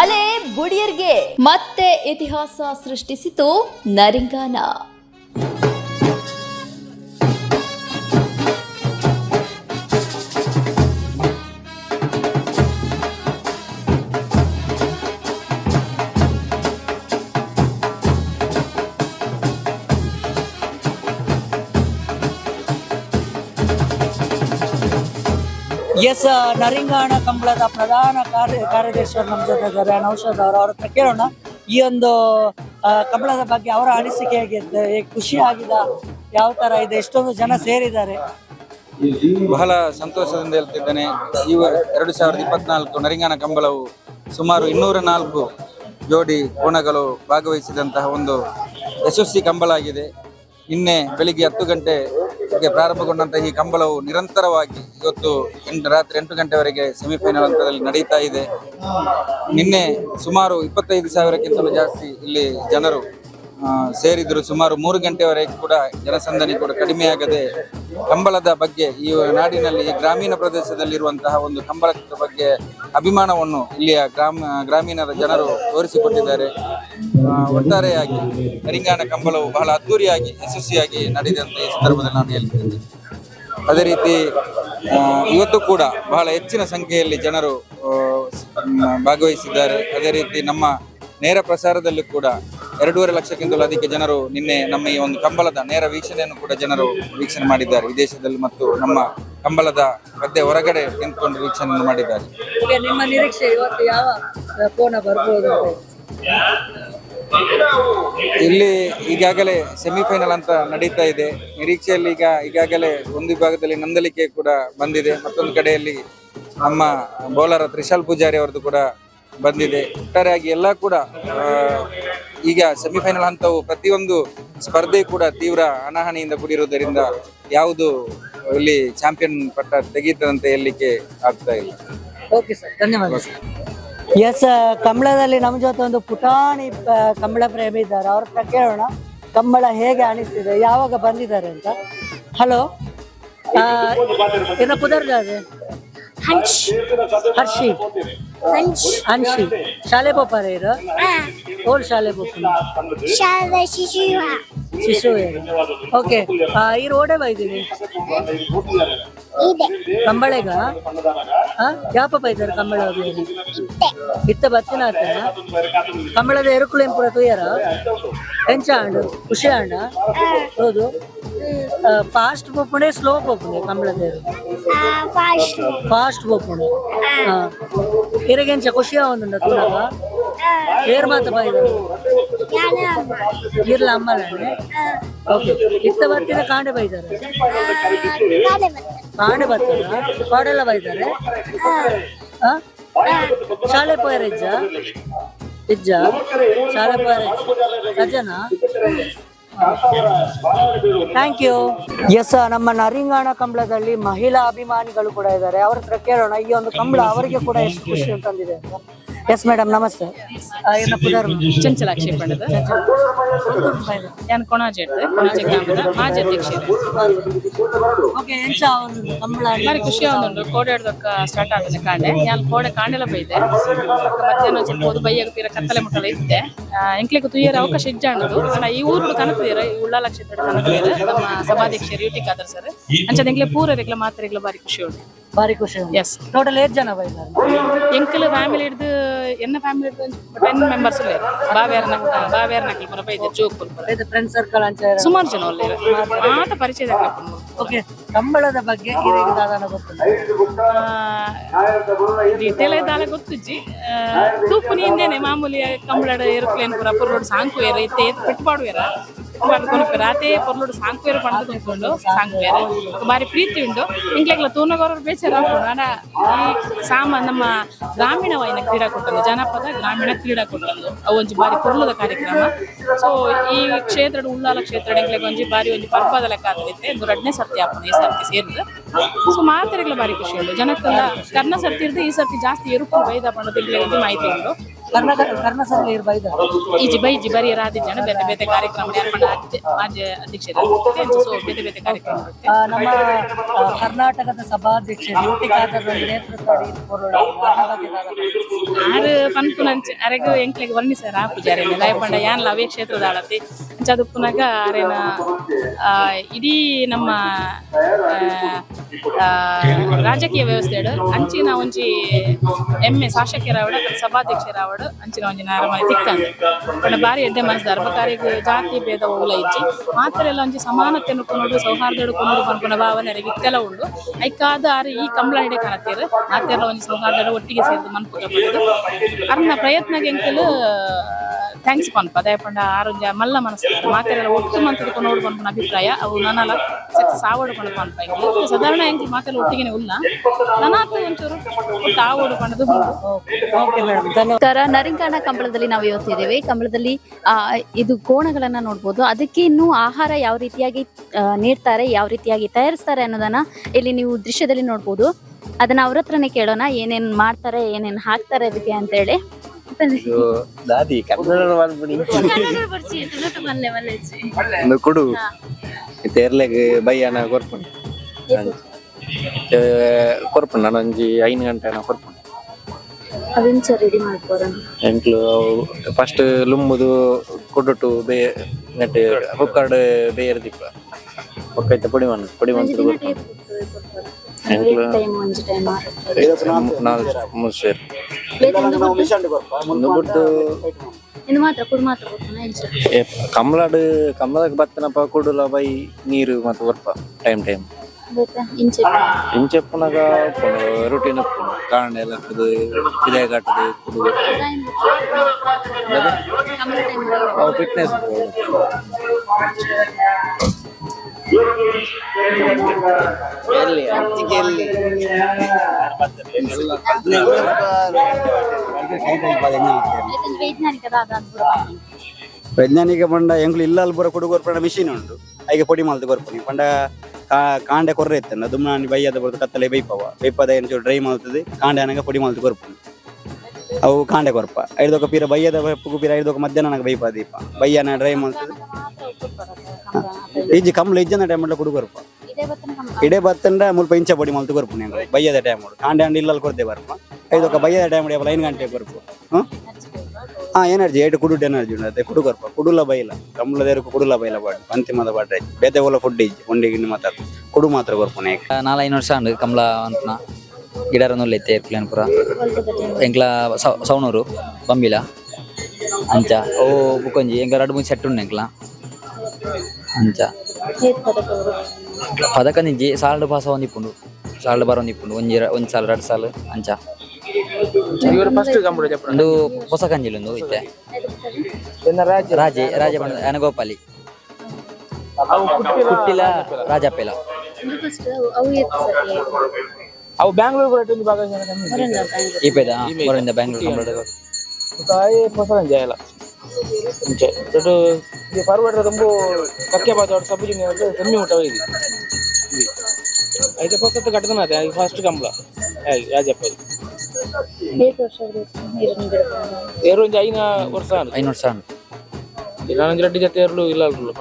ಅಲೆ ಬುಡಿಯರ್ಗೆ ಮತ್ತೆ ಇತಿಹಾಸ ಸೃಷ್ಟಿಸಿತು ನರಿಂಗಾನ. ಎಸ್ ನರಿಂಗಾಣ ಕಂಬಳದ ಪ್ರಧಾನ ಕಾರ್ಯ, ಕಾರ್ಯದರ್ಶಿಯವರು ನಮ್ಮ ಜೊತೆ ಇದ್ದಾರೆ ನೌಷಾದ್ ಅವರು, ಅವ್ರ ಹತ್ರ ಕೇಳೋಣ. ಈ ಒಂದು ಕಂಬಳದ ಬಗ್ಗೆ ಅವರ ಅನಿಸಿಕೆ ಹೇಗೆ ಖುಷಿ ಆಗಿದ? ಯಾವ ತರ ಇದೆ? ಎಷ್ಟೊಂದು ಜನ ಸೇರಿದ್ದಾರೆ. ಬಹಳ ಸಂತೋಷದಿಂದ ಹೇಳ್ತಿದ್ದೇನೆ. ಈ ಎರಡು ಸಾವಿರದ ಇಪ್ಪತ್ನಾಲ್ಕು ನರಿಂಗಾನ ಕಂಬಳವು ಸುಮಾರು ಇನ್ನೂರ ನಾಲ್ಕು ಜೋಡಿ ಕೋಣಗಳು ಭಾಗವಹಿಸಿದಂತಹ ಒಂದು ಯಶಸ್ವಿ ಕಂಬಳ ಆಗಿದೆ ನಿನ್ನೆ ಬೆಳಿಗ್ಗೆ ಹತ್ತು ಗಂಟೆಗೆ ಪ್ರಾರಂಭಗೊಂಡಂತಹ ಈ ಕಂಬಳವು ನಿರಂತರವಾಗಿ ಇವತ್ತು ಎಂಟು, ರಾತ್ರಿ ಎಂಟು ಗಂಟೆವರೆಗೆ ಸೆಮಿಫೈನಲ್ ಹಂತದಲ್ಲಿ ನಡೀತಾ ಇದೆ. ನಿನ್ನೆ ಸುಮಾರು ಇಪ್ಪತ್ತೈದು ಸಾವಿರಕ್ಕಿಂತಲೂ ಜಾಸ್ತಿ ಇಲ್ಲಿ ಜನರು ಸೇರಿದ್ರು. ಸುಮಾರು ಮೂರು ಗಂಟೆವರೆಗೆ ಕೂಡ ಜನಸಂದಣಿ ಕೂಡ ಕಡಿಮೆಯಾಗದೆ ಕಂಬಳದ ಬಗ್ಗೆ ಈ ನಾಡಿನಲ್ಲಿ ಈ ಗ್ರಾಮೀಣ ಪ್ರದೇಶದಲ್ಲಿರುವಂತಹ ಒಂದು ಕಂಬಳದ ಬಗ್ಗೆ ಅಭಿಮಾನವನ್ನು ಇಲ್ಲಿಯ ಗ್ರಾಮ, ಗ್ರಾಮೀಣರ ಜನರು ತೋರಿಸಿಕೊಟ್ಟಿದ್ದಾರೆ. ಒಟ್ಟಾರೆಯಾಗಿ ಕರಿಂಗಾನ ಕಂಬಳವು ಬಹಳ ಅದ್ದೂರಿಯಾಗಿ, ಯಶಸ್ವಿಯಾಗಿ ನಡೆದಿದೆ ಅಂತ ಈ ಸಂದರ್ಭದಲ್ಲಿ ನಾನು ಹೇಳ್ತೇನೆ. ಅದೇ ರೀತಿ ಇವತ್ತು ಕೂಡ ಬಹಳ ಹೆಚ್ಚಿನ ಸಂಖ್ಯೆಯಲ್ಲಿ ಜನರು ಭಾಗವಹಿಸಿದ್ದಾರೆ. ಅದೇ ರೀತಿ ನಮ್ಮ ನೇರ ಪ್ರಸಾರದಲ್ಲೂ ಕೂಡ ಎರಡೂವರೆ ಲಕ್ಷಕ್ಕಿಂತಲೂ ಅಧಿಕ ಜನರು ನಿನ್ನೆ ನಮ್ಮ ಈ ಒಂದು ಕಂಬಳದ ನೇರ ವೀಕ್ಷಣೆಯನ್ನು ಕೂಡ ಜನರು ವೀಕ್ಷಣೆ ಮಾಡಿದ್ದಾರೆ. ವಿದೇಶದಲ್ಲಿ ಮತ್ತು ನಮ್ಮ ಕಂಬಳದ ಗದ್ದೆ ಹೊರಗಡೆ ನಿಂತ್ಕೊಂಡು ವೀಕ್ಷಣೆಯನ್ನು ಮಾಡಿದ್ದಾರೆ. ನಿಮ್ಮ ನಿರೀಕ್ಷೆ ಇವತ್ತು ಯಾವ ಕೋನ ಬರ್ಬೋದು ಇಲ್ಲಿ ಈಗಾಗಲೇ ಸೆಮಿಫೈನಲ್ ಅಂತ ನಡೀತಾ ಇದೆ. ನಿರೀಕ್ಷೆಯಲ್ಲಿ ಈಗ ಈಗಾಗಲೇ ಒಂದು ವಿಭಾಗದಲ್ಲಿ ನಂದಲಿಕೆ ಕೂಡ ಬಂದಿದೆ. ಮತ್ತೊಂದು ಕಡೆಯಲ್ಲಿ ನಮ್ಮ ಬೌಲರ್ ತ್ರಿಶಾಲ್ ಪೂಜಾರಿ ಅವರದ್ದು ಕೂಡ ಬಂದಿದೆ. ಒಟ್ಟಾರೆಯಾಗಿ ಎಲ್ಲ ಕೂಡ ಈಗ ಸೆಮಿಫೈನಲ್ ಹಂತವು ಪ್ರತಿಯೊಂದು ಸ್ಪರ್ಧೆ ಕೂಡ ತೀವ್ರ ಹಣಾಹಣಿಯಿಂದ ಕೂಡಿರುವುದರಿಂದ ಯಾವುದು ಇಲ್ಲಿ ಚಾಂಪಿಯನ್ ಪಟ್ಟ ತೆಗೀತದಂತೆ ಹೇಳಲಿಕ್ಕೆ ಆಗ್ತಾ ಇಲ್ಲ. ಓಕೆ ಸರ್ ಧನ್ಯವಾದ ಎಸ್ ಕಂಬಳದಲ್ಲಿ ನಮ್ಮ ಜೊತೆ ಒಂದು ಪುಟಾಣಿ ಕಂಬಳ ಪ್ರೇಮಿ ಇದ್ದಾರೆ. ಅವ್ರ ಹತ್ರ ಕೇಳೋಣ. ಕಂಬಳ ಹೇಗೆ ಅನಿಸ್ತಿದೆ? ಯಾವಾಗ ಬಂದಿದ್ದಾರೆ ಅಂತ? ಹಲೋ ಏನ ಪುದರ್ಜಾದೆ ಹರ್ಷಿ. ಹನ್ಷಿ ಶಾಲೆ ಬೋಪಾರ ಇರು? ಓಲ್ ಶಾಲೆ ಶಿಶುವ ಶಿಶು ಓಕೆ ಈ ರೋಡೇ ಬೈದಿನಿ. ಕಂಬಳೆಗ? ಆ, ಪಾಪ ಇದ್ದಾರೆ ಕಂಬಳ ಇತ್ತ ಬತ್ತಿನ ಆತನ ಕಂಬಳದ ಎರುಕುಳು ಪುರ ತುಯ್ಯರ? ಎಂಚ ಆಂಡು ಖುಷಿ ಆಂಡ ಹೌದು. ಫಾಸ್ಟ್ ಪೋಪುಣೆ ಸ್ಲೋ ಪೋಪುಣೆ ಕಂಬಳದ ಫಾಸ್ಟ್ ಫಾಸ್ಟ್ ಪೋಪುಣೆ ಹಾ. ಇರಗೆಂಚ ಖುಷಿ ಒಂದು ತುಳಗ ಏರ್ ಮಾತ ಅಮ್ಮ ಇರ್ಲ ಅಮ್ಮನೇ ಓಕೆ ಇತ್ತ ಬತ್ತಿನ ಕಾಂಡೆ ಬೈದಾರೆ ಕಾಂಡೆ ಬರ್ತಾರ ಕಾಡೆಲ್ಲ ಬೈದಾರೆ? ಶಾಲೆ ಪೋಯರ ಇಜ್ಜ? ಶಾಲೆ ಪೋಯರ ರಜನಾ? ಥ್ಯಾಂಕ್ ಯು ಎಸ್ ನಮ್ಮ ನರಿಂಗಾಣ ಕಂಬಳದಲ್ಲಿ ಮಹಿಳಾ ಅಭಿಮಾನಿಗಳು ಕೂಡ ಇದ್ದಾರೆ. ಅವ್ರ ಹತ್ರ ಕೇಳೋಣ. ಈ ಒಂದು ಕಂಬಳ ಅವರಿಗೆ ಕೂಡ ಎಷ್ಟು ಖುಷಿ ಅಂತಂದಿದೆ ಅಂತ. ಎಸ್ ಮೇಡಮ್ ನಮಸ್ತೆ ಪುದರ್ ಚಂಚಲಾಕ್ಷಿ ಪಡೆದ ನಾನು ಕೊಣಾಜೆ ಇರ್ತದೆ ಕೊಣಾಜೆ ಗ್ರಾಮದ ಮಾಜಿ ಅಧ್ಯಕ್ಷೆ ಓಕೆ ಎಂಚ ಕಂಬಳ ಖುಷಿ ಆವೊಂದುಂಡು ಕೋಡೆ ಹಿಡ್ದಕ್ಕ ಸ್ಟಾರ್ಟ್ ಕಾಂಡೆ ನಾನು ಕೋಡೆ ಕಾಂಡೆಲ್ಲ ಬೈದೆ ಮಧ್ಯಾಹ್ನ ಸ್ವಲ್ಪ ಹೋದು ಬೈಯಾಗ ತೀರ ಕತ್ತಲೆ ಮುಟ್ಟಲ ಇತ್ತೆ. ಎಂಕ್ಲಿಗೆ ತುಯ್ಯರ ಅವಕಾಶ ಇಜ್ಜಾಣದು ಅಣ್ಣ ಈ ಊರು ಕನಕದೀರ ಈ ಉಳ್ಳಾಲ ಕ್ಷೇತ್ರ ಕನಕದೀರ ನಮ್ಮ ಸಭಾಧ್ಯಕ್ಷರು ಯುಟಿ ಖಾದರ್ ಸರ್. ಅಂಚದ ಎಂಕ್ಲೆ ಪೂರರೆಗ್ಲ ಮಾತ್ರೆಗ್ಲ ಬಾರಿ ಖುಷಿ ಉಂಟು. ಬಾರಿ ಖುಷಿ ಎಸ್ ಟೋಟಲ್ ಏಟ್ ಜನ ಬೈದಾರ? ಎಂಕಲ್ ಫ್ಯಾಮಿಲಿ ಹಿಡ್ದು ಎನ್ನ ಫ್ಯಾಮಿಲಿ ಹಿಡ್ದು ಟೆನ್ ಮೆಂಬರ್ಸ್ ಉಳ್ಳೇ ಬಾವೇರ ನಕ್ ಬಾವೇರ ನಕಲ್ ಪುರ ಬೈದೆ ಜೋಗ್ಪುರ ಪುರ ಇದು ಫ್ರೆಂಡ್ ಸರ್ಕಲ್ ಅಂತ ಸುಮಾರು ಜನ ಒಳ್ಳೆ ಮಾತ ಪರಿಚಯ ಓಕೆ ಕಂಬಳದ ಬಗ್ಗೆ ಹಿರಿಯ ದಾದಾನ ಗೊತ್ತಿಲ್ಲ ಡೀಟೇಲ್ ಇದ್ದಾಲ ಗೊತ್ತಿಜ್ಜಿ ತೂಪು ನೀಂದೇನೆ ಮಾಮೂಲಿ ಕಂಬಳಡ ಏರೋಪ್ಲೇನ್ ಪುರ ಪೊರ್ಲೋಡು ಸಾಂಕು ಏರ ಇತ್ತೆ ಪೆಟ್ಟುಪಾಡು ಏರ ಕೊನಪೆರ ಅದೇ ಪೊರ್ಲೋಡು ಸಾಂಗ್ ಪೇರು ಪಂಡ ತುಂಬಿಕೊಂಡು ಸಾಂಗ್ ಪೇರು ಬಾರಿ ಪ್ರೀತಿ ಉಂಡು ಇಂಗ್ಲೆಗ್ಲ ತೂನಗೌರರು ಬೇಚಾರ ಅಣ್ಣ ಈ ಸಾಮ, ನಮ್ಮ ಗ್ರಾಮೀಣ ಗ್ರಾಮೀಣವಾಯಿನ ಕ್ರೀಡಾಕೂಟಗಳು ಜನಪದ ಗ್ರಾಮೀಣ ಕ್ರೀಡಾಕೂಟದ್ದು. ಅವು ಒಂಜಿ ಬಾರಿ ಪೊರ್ಲದ ಕಾರ್ಯಕ್ರಮ. ಸೊ ಈ ಕ್ಷೇತ್ರದ ಉಳ್ಳಾಲ ಕ್ಷೇತ್ರ ಎಂಗ್ಲೆಗ್ ಒಂಜಿ ಬಾರಿ ಒಂಜಿ ಪರ್ಪದ ಲೆಕ್ಕ ಆಗ್ತೈತೆ. ಒಂದು ಎರಡನೇ ಸರ್ತಿ ಈ ಸರ್ತಿ ಸೇರಿದ. ಸೊ ಮಾತಾಡಿಗಳ ಬಾರಿ ಖುಷಿ ಉಂಟು. ಜನಕ್ಕೆಲ್ಲ ಕರ್ನ ಸರ್ತಿ ಇರ್ದು ಈ ಸರ್ತಿ ಜಾಸ್ತಿ ಎರುಪು ಬೈದ ಪಂಡದ ಮಾಹಿತಿ ಉಂಟು. ಕರ್ನಾಟಕ ಕರ್ನಾಟಕ ಇರ್ ಬೈದ ಈಜಿ ಬೈಜಿ ಬರೀ ರಾದಿ ಜನ ಬೇತೆ ಬೇತೆ ಕಾರ್ಯಕ್ರಮ ಏರ್ಪಡ ಮಾಜಿ ಅಧ್ಯಕ್ಷರು. ಸೊ ಬೇತೆ ಬೇತೆ ಕಾರ್ಯಕ್ರಮ ನಮ್ಮ ಕರ್ನಾಟಕದ ಸಭಾಧ್ಯಕ್ಷ ಡ್ಯೂಟಿ ಖಾದರ್ ನೇತೃತ್ವದಲ್ಲಿ ಆರು ಪನ್ಪುನ ಅರೆಗು ಎಂಕ್ಲೆಗ್ ವರ್ಣಿಸ್ಯಾರ ಆ ಪೂಜಾರಿ ದಯಪಂಡ ಯಾನ್ ಲವೇ ಕ್ಷೇತ್ರದ ಆಳತಿ. ಅಂಚದು ಪುನಗ ಅರೆನ ಇಡೀ ನಮ್ಮ ರಾಜಕೀಯ ವ್ಯವಸ್ಥೆ ಅಂಚಿನ ಒಂಜಿ ಎಮ್ಮೆ ಸಭಾಧ್ಯಕ್ಷ ರಾವಡ ಅಂಚಿನ ಒಂಜಿ ನಾರಾಯಣ ತಿಕ್ಕಂದು ಪಂಡ ಬಾರಿ ಎಡ್ಡೆ ಮನಸ್ಸು ಧರ್ಮಕಾರಿಗೆ ಜಾತಿ ಭೇದ ಹೋಗಲ ಇಜ್ಜಿ. ಮಾತ್ರ ಎಲ್ಲ ಒಂಜಿ ಸಮಾನತೆ ಕೊನೋಡು ಸೌಹಾರ್ದ ಕೊನೋಡು ಪನ್ಪುನ ಭಾವನೆ ಇತ್ತೆಲ್ಲ ಉಂಡು ಐಕಾದ ಆರು ಈ ಕಂಬಳ ಹಿಡೆ ಕಾಣತ್ತೀರ ಮಾತ್ರ ಒಂಜಿ ಸೌಹಾರ್ದ ಒಟ್ಟಿಗೆ ಸೇರಿದು ಮನ್ಪುಗ ಅರ್ನ ಪ್ರಯತ್ನಗೆ ಎಂಕಲು ಥ್ಯಾಂಕ್ಸ್ ಪನ್ಪ. ದಯಪಂಡ ಆರೋಗ್ಯ ಮಲ್ಲ ಮನಸ್ಸು ಮಾತೆಲ್ಲ ಒಟ್ಟು ಮಂತದ ನೋಡ್ಕೊಂಡು ಅಭಿಪ್ರಾಯ. ಅವು ನನ್ನಲ್ಲ ಸಕ್ಸಸ್ ಆವಡು ಅಂತ ಪನ್ಪ ಎಂಕ್ಲು ಸಾಧಾರಣ ಹೆಂಗೆ ಮಾತೆಲ್ಲ ಒಟ್ಟಿಗೆ ಉಲ್ಲ ನನಾತ ಒಂಚೂರು ಒಟ್ಟು ಆವಡು ಪಂಡದು ಉಂಡು ಓಕೆ ಮೇಡಮ್ ಧನ್ಯವಾದ. ನಮಸ್ಕಾರ. ನರಿಂಗಾಣ ಕಂಬಳದಲ್ಲಿ ನಾವು ಇವತ್ತಿದ್ದೇವೆ. ಕಂಬಳದಲ್ಲಿ ಇದು ಕೋಣಗಳನ್ನ ನೋಡ್ಬೋದು. ಅದಕ್ಕೆ ಇನ್ನು ಆಹಾರ ಯಾವ ರೀತಿಯಾಗಿ ಆ, ನೀಡ್ತಾರೆ ಯಾವ ರೀತಿಯಾಗಿ ತಯಾರಿಸ್ತಾರೆ ಅನ್ನೋದನ್ನ ಇಲ್ಲಿ ನೀವು ದೃಶ್ಯದಲ್ಲಿ ನೋಡ್ಬೋದು. ಅದನ್ನ ಅವ್ರ ಹತ್ರನೇ ಕೇಳೋಣ. ಏನೇನ್ ಮಾಡ್ತಾರೆ ಏನೇನ್ ಹಾಕ್ತಾರೆ ಅದಕ್ಕೆ ಅಂತ ಹೇಳಿ. ದಾದಿ ಕನ್ನಡ ಮಾಡ್ಬಿಡಿ ಕನ್ನಡ ಬರ್ಚಿ, ತುಳುಟು ಮಲ್ಲೆ ಮಲ್ಲೆಚ್ಚಿ. ಒಂದು ಕೊಡು ಹಾ. ತೇರ್ಲೆಗ್ ಬೈಯನ ಕೊರ್ಪುಂಡು ಕೊರ್ಪುಂಡು ನಾನು ಒಂಜಿ ಐನು ಗಂಟೆನ ಕೊರ್ಪುಂಡು ಅದನ್ನ ರೆಡಿ ಮಾಡ್ಕೋರ ಎಂಕ್ಲು ಫಸ್ಟ್ ಲುಂಬುದು ಕೊಡುಟು ಬೇ ನೆಟ್ ಹುಕ್ಕರ್ಡ್ ಬೇಯರ್ ದಿಪ್ಪ ಹೊಕ್ಕೈತೆ ಪುಡಿ ಮಣ್ಣು ಪುಡಿ ಮಣ್ಣು ಎಂಕ್ಲು ನಾಲ್ಕು ಮೂರು ಸೇರು ಒಂದು ಬಿಟ್ಟು ಇದು ಮಾತ್ರ ಕುಡ್ ಮಾತ್ರ ಕೊಡ್ತಾನೆ ಇಂಚ ಏ, ಕಮಲಾಡ್ ಕಮಲಕ್ಕೆ ಬತ್ತನಪ್ಪ ಕೊಡುಲ ಬೈ ನೀರು ಮತ್ತು ಬರ್ಪ ಟೈಮ್ ಟೈಮ್ ಗೊತ್ತಾ ಇಂಚೆ ಇಂಚೆ ಪುನಗ ರೂಟೀನ್ ಕಾರಣ ಎಲ್ಲ ಕುದು ಪಿಲೆ ಕಟ್ಟದು ಕುದು ಅವು ಫಿಟ್ನೆಸ್ ಎಲ್ಲಿ ಅಚ್ಚಿಗೆ ಎಲ್ಲಿ? ವೈಜ್ಞಾನಿಕ ಪಂಡ ಎಂಕ್ಲು ಇಲ್ಲಲ್ ಬರೋ ಕೊಡುಗೋರ್ ಪಂಡ ಮಿಷಿನ್ ಉಂಟು. ಹಾಗೆ ಪೊಡಿ ಮಲ್ತು ಗೊರ್ಪಣಿ ಪಂಡ ಕಾ- ಕಾಂಡೆ ಕೊರ್ರೆ ಇತ್ತಂಡ ದುಮ್ನಾನಿ ಬೈಯದ ಬರ್ದು ಕತ್ತಲೆ ಬೈಪವ. ಬೈಪದ ಏನು ಚೂರು ಡ್ರೈ ಮಾಡ್ತದೆ ಕಾಂಡೆ ಅನಗ ಪೊಡಿ ಮಲ್ತು ಗೊರ್ಪಣಿ ಅವು ಕಾಂಡೆ ಕೊರ್ಪ. ಐದೊಕ ಪೀರ ಬೈಯದ ಪುಗು ಪೀರ ಐದು ಮಧ್ಯಾಹ್ನ ನನಗೆ ಬೈಪ ದೀಪ. ಬೈಯನ ಡ್ರೈ ಮಲ್ತದೆ. ಈಜಿ ಕಂಬ್ಲ ಇಜ್ಜನ ಟೈಮ್ ಕೊಡು ಗೊರ್ಪ ಇಡೆ ಬತ್ತಂಡ ಮುಲ್ಪ ಇಂಚ ಪೊಡಿ ಮಲ್ತು ಗೊರ್ಪಣಿ ಬಯ್ಯದ ಟೈಮ್ ಕಾಂಡೆ ಅಂಡ್ ಇಲ್ಲಲ್ ಕೊರ್ದೆ ಬರ್ಪ. ಐದೊಕ ಬಯ್ಯದ ಟೈಮ್ ಐದು ಗಂಟೆ ಕೊರ್ಪು. ಹಾ ಎನರ್ಜಿ ಏಟು ಕುಡುಟ್ ಎನರ್ಜಿ ಉಂಡತೆ ಕುಡು ಕೊರ್ಪ ಕುಡುಲ ಬೈಲ ಕಂಬಳದೇರು ಕುಡುಲ ಬೈಲ ಬಾಡ್ ಅಂತಿಮದ ಬಾಡ್ರೆ ಬೇತೆ ಓಲ ಫುಡ್ ಇಜ್ಜಿ ಒಂಡಿಗೆ ಮಾತಾಡ ಕುಡು ಮಾತ್ರ ನಾಲ್ ನಾಲ್ಕೈದು ವರ್ಷ ಅಂಡ್ ಕಮಲ ಅಂಟ್ನ ಗಿಡರನ್ನು ಇತ್ತೆ ಏರ್ಪ್ಲೇನ್ ಪೂರ ಎಂಕ್ಲ ಸೌ- ಸೌಣೂರು ಬಂಬಿಲ, ಅಂಚ. ಓ, ಬುಕೊಂಜಿ. ಎಂಕ ಎರಡು ಮೂರು ಸೆಟ್ ಉಂಡು ಎಂಕ್ಲ. ಅಂಚ ಪದಕ ನಿಜ್ಜಿ ಸಾಲ್ಡ್ ಪಾಸ ಒಂದಿಪ್ಪುಂಡು ಸಾಲ್ಡ್ ಬರ ಒಂದಿಪ್ಪುಂಡು ಒಂಜಿ ರ- ಒಂಜಿ ಸಾಲ ಎರಡು ಸಾಲ ಅಂಚ ಒಂದು ಹೊಸ ಕಂಜಿಲ್ ಒಂದು ಇತ್ತೆ ರಾಜೆ ರಾಜ ಬಣ್ಣ ಅನಗೋಪಾಲಿ ಕುಟ್ಟಿಲ ರಾಜಪ್ಪೆಲ ಅವು ಬ್ಯಾಂಗ್ಳೂರ್ ಕೂಡ ಒಂದು ಭಾಗ ಈ ಪೇದ ಹೊರಗಿಂದ ಬ್ಯಾಂಗ್ಳೂರ್ ಕಂಬಳದ ಕಾಯಿ ಹೊಸ ಜಾಯಲ್ಲ ಮುಂಚೆ. ದೊಡ್ಡ ಇದು ಪರ್ವತ ತುಂಬ ಕಕ್ಕೆ ಬಾತ ಸಬ್ಬು ಜಿಂಗೆ ಕಮ್ಮಿ ಊಟ ಹೋಗಿ ಐದು ಪಕ್ಕದ ಕಟ್ಟದನ ಅದೇ ಫಸ್ಟ್ ಕಂಬಳ. ಹಾಗೆ ರಾಜಪ್ಪ ಏರು ಒಂದು ಐನ ವರ್ಷ ಐನೂರು ವರ್ಷ ಉಂಟು ನಾನೊಂದು ರೆಡ್ಡಿ ಜೊತೆ ಏರ್ಲು ಇಲ್ಲ ಅಲ್ರು